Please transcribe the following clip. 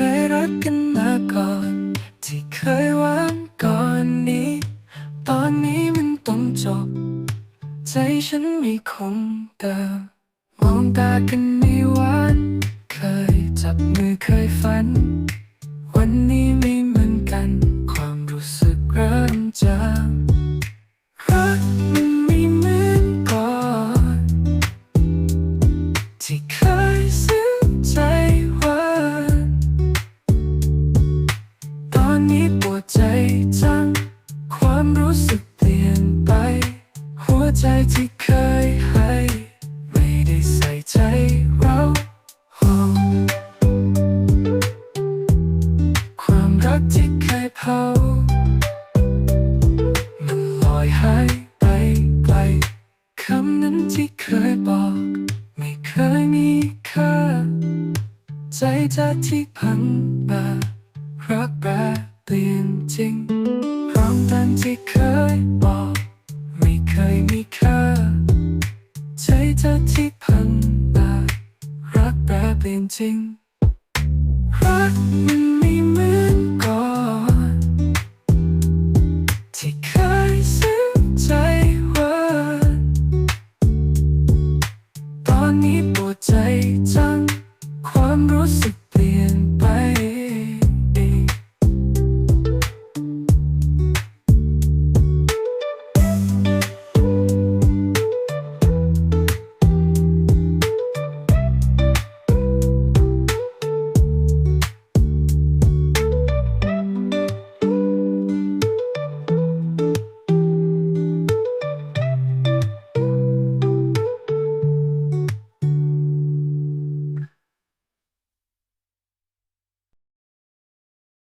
คยรักกันมาก่อน ที่เคยหวานก่อนนี้ ตอนนี้มันต้องจบ ใจฉันไม่คงเดิมมองตากันในวันเคยจับมือเคยฝัน วันนี้ไม่เหมือนกัน ความรู้สึกเริ่มจาง กที่เคยเผา มันลอยหายไปไกลคำนั้นที่เคยบอก ไม่เคยมีค่า ใจจากที่พันมารักแปรเปลี่ยนจริงพร้อมดังที่เคยบอก ไม่เคยมีค่า ใจจากที่พันมารักแปรเปลี่ยนจริง